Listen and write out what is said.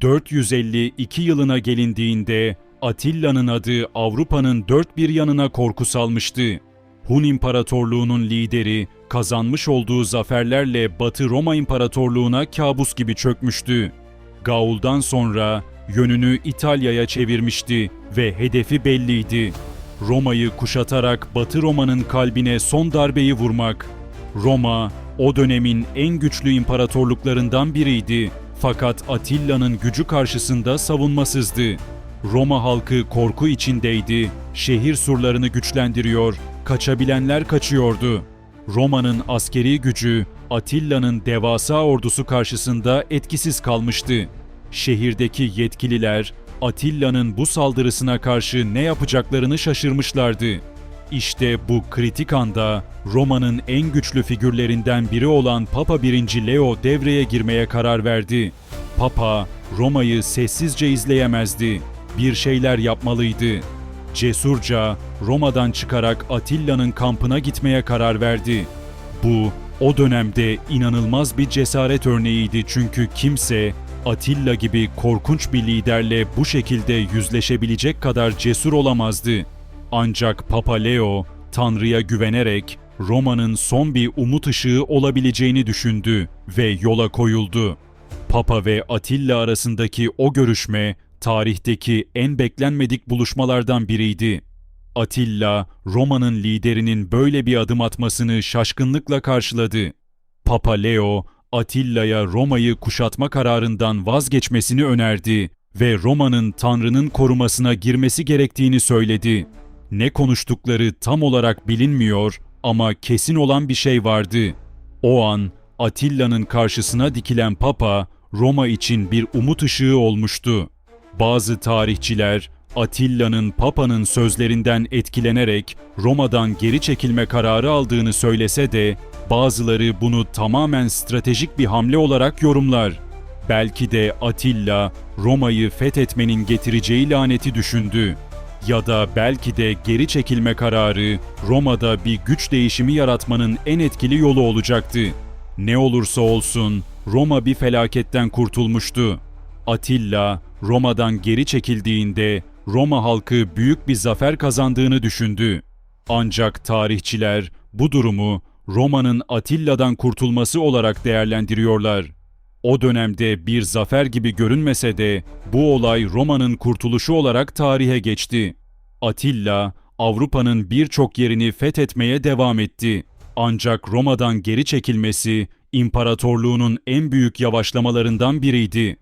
452 yılına gelindiğinde Atilla'nın adı Avrupa'nın dört bir yanına korku salmıştı. Hun İmparatorluğu'nun lideri kazanmış olduğu zaferlerle Batı Roma İmparatorluğu'na kabus gibi çökmüştü. Gaul'dan sonra yönünü İtalya'ya çevirmişti ve hedefi belliydi. Roma'yı kuşatarak Batı Roma'nın kalbine son darbeyi vurmak. Roma o dönemin en güçlü imparatorluklarından biriydi. Fakat Atilla'nın gücü karşısında savunmasızdı. Roma halkı korku içindeydi. Şehir surlarını güçlendiriyor, kaçabilenler kaçıyordu. Roma'nın askeri gücü Atilla'nın devasa ordusu karşısında etkisiz kalmıştı. Şehirdeki yetkililer Atilla'nın bu saldırısına karşı ne yapacaklarını şaşırmışlardı. İşte bu kritik anda Roma'nın en güçlü figürlerinden biri olan Papa 1. Leo devreye girmeye karar verdi. Papa Roma'yı sessizce izleyemezdi. Bir şeyler yapmalıydı. Cesurca Roma'dan çıkarak Atilla'nın kampına gitmeye karar verdi. Bu o dönemde inanılmaz bir cesaret örneğiydi çünkü kimse Atilla gibi korkunç bir liderle bu şekilde yüzleşebilecek kadar cesur olamazdı. Ancak Papa Leo Tanrı'ya güvenerek Roma'nın son bir umut ışığı olabileceğini düşündü ve yola koyuldu. Papa ve Atilla arasındaki o görüşme tarihteki en beklenmedik buluşmalardan biriydi. Atilla, Roma'nın liderinin böyle bir adım atmasını şaşkınlıkla karşıladı. Papa Leo, Atilla'ya Roma'yı kuşatma kararından vazgeçmesini önerdi ve Roma'nın Tanrı'nın korumasına girmesi gerektiğini söyledi. Ne konuştukları tam olarak bilinmiyor ama kesin olan bir şey vardı. O an Atilla'nın karşısına dikilen Papa, Roma için bir umut ışığı olmuştu. Bazı tarihçiler Atilla'nın Papa'nın sözlerinden etkilenerek Roma'dan geri çekilme kararı aldığını söylese de bazıları bunu tamamen stratejik bir hamle olarak yorumlar. Belki de Atilla Roma'yı fethetmenin getireceği laneti düşündü. Ya da belki de geri çekilme kararı Roma'da bir güç değişimi yaratmanın en etkili yolu olacaktı. Ne olursa olsun Roma bir felaketten kurtulmuştu. Atilla Roma'dan geri çekildiğinde Roma halkı büyük bir zafer kazandığını düşündü. Ancak tarihçiler bu durumu Roma'nın Atilla'dan kurtulması olarak değerlendiriyorlar. O dönemde bir zafer gibi görünmese de bu olay Roma'nın kurtuluşu olarak tarihe geçti. Atilla, Avrupa'nın birçok yerini fethetmeye devam etti. Ancak Roma'dan geri çekilmesi imparatorluğunun en büyük yavaşlamalarından biriydi.